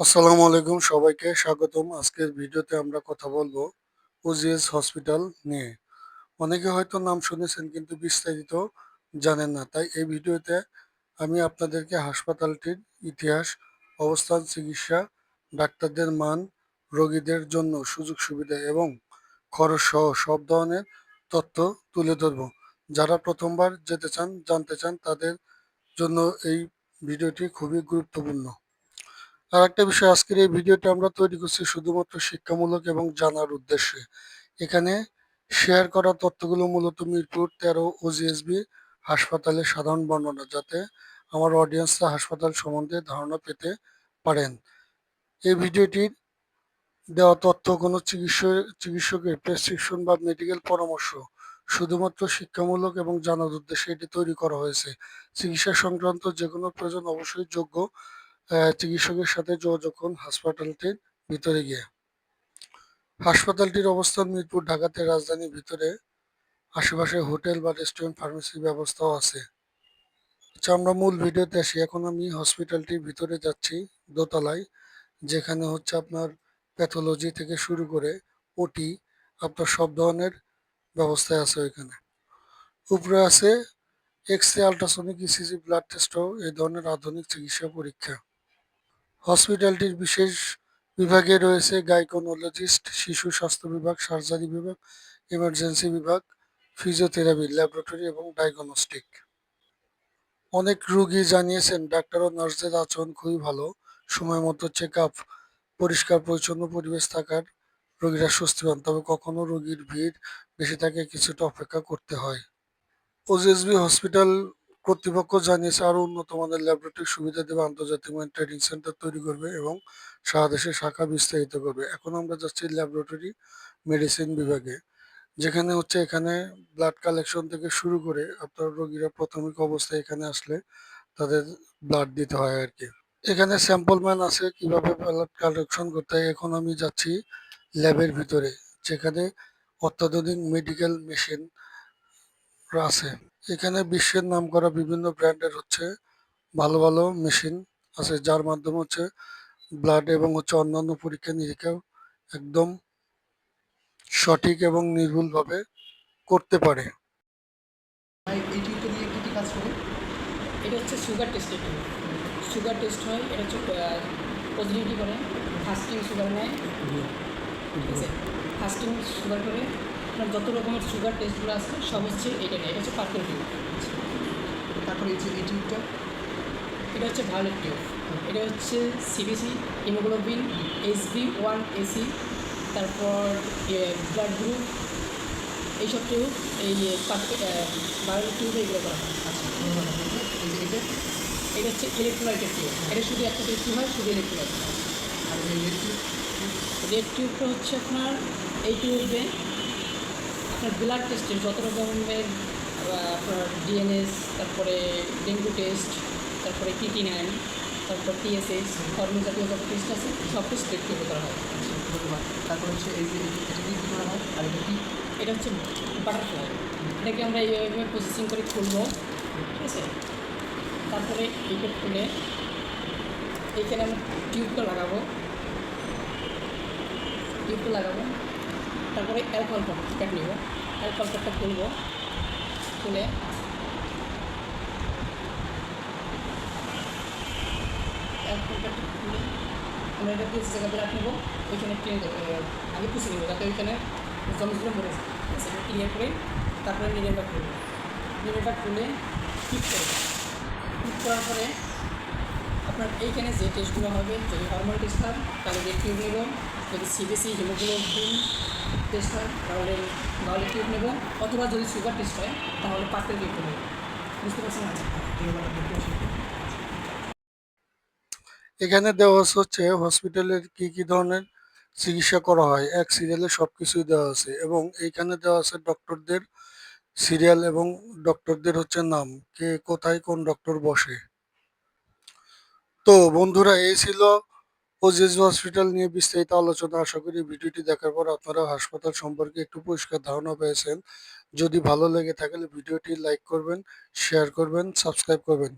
আসসালামু আলাইকুম সবাইকে, স্বাগতম। আজকের ভিডিওতে আমরা কথা বলব ওজিএস হসপিটাল নিয়ে। অনেকে হয়তো নাম শুনেছেন কিন্তু বিস্তারিত জানেন না। তাই এই ভিডিওতে আমি আপনাদেরকে হাসপাতালটির ইতিহাস, অবস্থান, চিকিৎসা, ডাক্তারদের মান, রোগীদের জন্য সুযোগ, সুবিধা এবং খরচ সহ সব ধরনের তথ্য তুলে ধরব। যারা প্রথমবার যেতে চান, জানতে চান, তাদের জন্য এই ভিডিওটি খুবই গুরুত্বপূর্ণ। আর একটা বিষয়, আজকের এই ভিডিওটা আমরা তৈরি করছি শুধুমাত্র শিক্ষামূলক এবং জানার উদ্দেশ্যে। এখানে শেয়ার করা তথ্যগুলো মূলত মিরপুর তেরো ওজিএসবি হাসপাতালের সাধারণ বর্ণনা, যাতে আমার অডিয়েন্সরা হাসপাতাল সম্বন্ধে ধারণা পেতে পারেন। এই ভিডিওটির দেওয়া তথ্য কোনো চিকিৎসক, চিকিৎসকের প্রেসক্রিপশন বা মেডিকেল পরামর্শ, শুধুমাত্র শিক্ষামূলক এবং জানার উদ্দেশ্যে এটি তৈরি করা হয়েছে। চিকিৎসা সংক্রান্ত যে কোনো প্রয়োজন অবশ্যই যোগ্য চিকিৎসকের সাথে যোগাযোগ করুন হাসপাতালটির ভিতরে গিয়ে। হাসপাতালটির অবস্থান মিরপুর, ঢাকাতে রাজধানীর ভিতরে। আশেপাশে হোটেল বা রেস্টুরেন্ট, ফার্মেসির ব্যবস্থাও আছে। আচ্ছা আমরা মূল ভিডিওতে আসি। এখন আমি হসপিটালটির ভিতরে যাচ্ছি, দোতলায়, যেখানে হচ্ছে আপনার প্যাথোলজি থেকে শুরু করে ওটি, আপনার সব ধরনের ব্যবস্থায় আছে ওইখানে। উপরে আছে X ray ultrasonic, ECG, blood টেস্টও, এই ধরনের আধুনিক চিকিৎসা পরীক্ষা। হসপিটালটির বিশেষ বিভাগে রয়েছে গাইকোনোলজিস্ট, শিশু স্বাস্থ্য বিভাগ, সার্জারি বিভাগ, ইমার্জেন্সি বিভাগ, ফিজিওথেরাপি, ল্যাবরেটরি এবং ডায়াগনস্টিক। অনেক রোগী জানিয়েছেন, ডাক্তার ও নার্সদের আচরণ খুবই ভালো সময় মতো চেক আপ পরিষ্কার, পরিচ্ছন্ন পরিবেশ থাকার রোগীরা স্বস্তি পান, তবে কখনো রোগীর ভিড় বেশি থাকে, কিছুটা অপেক্ষা করতে হয়। ওজিএসবি হসপিটাল কর্তৃপক্ষ জানিয়েছে আরও উন্নত মানের ল্যাবরেটরি সুবিধা দেবে আন্তর্জাতিক মানের ট্রেনিং সেন্টার তৈরি করবে এবং সারা দেশে শাখা বিস্তারিত করবে। এখন আমরা যাচ্ছি ল্যাবরেটরি মেডিসিন বিভাগে, যেখানে হচ্ছে এখানে ব্লাড কালেকশন থেকে শুরু করে আপনার রোগীরা প্রাথমিক অবস্থায় এখানে আসলে তাদের ব্লাড দিতে হয় আর কি। এখানে স্যাম্পল ম্যান আছে, কীভাবে ব্লাড কালেকশন করতে হয়। এখন আমি যাচ্ছি ল্যাবের ভিতরে, যেখানে অত্যাধুনিক মেডিকেল মেশিন আছে। এখানে বিশ্বের নাম করা বিভিন্ন ব্র্যান্ডের হচ্ছে ভালো ভালো মেশিন আছে যার মাধ্যমে হচ্ছে ব্লাড এবং হচ্ছে অন্যান্য পরীক্ষা নিরীক্ষা একদম সঠিক এবং নির্ভুলভাবে করতে পারে। ভাই এই টিউবটা দিয়ে কী কী কাজ করে। এটা হচ্ছে সুগার টেস্টের সুগার টেস্ট হয় এটা হচ্ছে পজিটিভিটি করে ফাস্টিং সুগার নেয়। ঠিক আছে? ফাস্টিং সুগার করে আপনার যত রকমের সুগার টেস্টগুলো আছে সব হচ্ছে এটা নেয় এটা হচ্ছে পার্পল টিউব। তারপরে এই যে এই টিউবটা? এটা হচ্ছে ভায়োলেট টিউব। এটা হচ্ছে সিবিসি হিমোগ্লোবিন এসবি ওয়ান এসি তারপর ব্লাড গ্রুপ এইসব টিউব এই ভায়োলেট টিউবে এগুলো করা হয়। আচ্ছা এটা? এটা হচ্ছে ইলেকট্রোলাইটের টিউব। এটা শুধু একটা টেস্ট হয়? শুধু ইলেকট্রোলাইট আর রেড টিউবটা হচ্ছে আপনার এই টিউবে আপনার ব্লাড টেস্টের যত রকমের আপনার ডিএনএস তারপরে ডেঙ্গু টেস্ট তারপরে টিটি নাইন তারপর টিএসএস হরমোন জাতীয় যত টেস্ট আছে সব টেস্ট রেড টিউবে করা হয়। ধন্যবাদ। তারপর হচ্ছে এই যে এটা কী করা হয়? আর এটা কি? এটা হচ্ছে বাটারফ্লাই এটাকে আমরা এইভাবে প্রসেসিং করে খুলবো ঠিক আছে? তারপরে এইটা খুলে এইখানে আমরা টিউবটা লাগাবো। টিউবটা লাগাবো। তারপরে অ্যালকোহল প্যাক নিব। অ্যালকোহল প্যাকটা খুলবো। খুলে। অ্যালকোহল প্যাকটা খুলে। আমরা এটা দিয়ে জায়গা বিরাট নেব। ওইখানে আগে পুষে নেব, যাতে ওইখানে মরে যায়। ঠিক ক্লিয়ার করে তারপরে নিরেনটা খুলবো। নিরেনটা খুলে ফিট করব। ফিট করার পরে আপনার এইখানে যে টেস্টগুলো হবে, যদি হরমোন টেস্ট হয় তাহলে টিউব নেব। যদি সিবিসি হিমোগ্লোবিন টেস্ট হয়, তাহলে বাউলের টিউব নেব, অথবা যদি সুগার টেস্ট হয়, তাহলে পাতের টিউব নেব বুঝতে পারছেন। এখানে দেওয়া হচ্ছে হসপিটালের কি কি ধরনের চিকিৎসা করা হয়, এক সিরিয়ালে সব কিছুই দেওয়া আছে, এবং এইখানে দেওয়া আছে ডক্টরদের সিরিয়াল এবং ডক্টরদের হচ্ছে নাম, কে কোথায় কোন ডক্টর বসে তো বন্ধুরা, এই ছিল ওজিএস হসপিটাল নিয়ে বিস্তারিত আলোচনা আশা করি ভিডিওটি দেখার পর আপনারা হাসপাতাল সম্পর্কে একটু পরিষ্কার ধারণা পেয়েছেন। যদি ভালো লেগে থাকলে ভিডিওটি লাইক করবেন, শেয়ার করবেন, সাবস্ক্রাইব করবেন।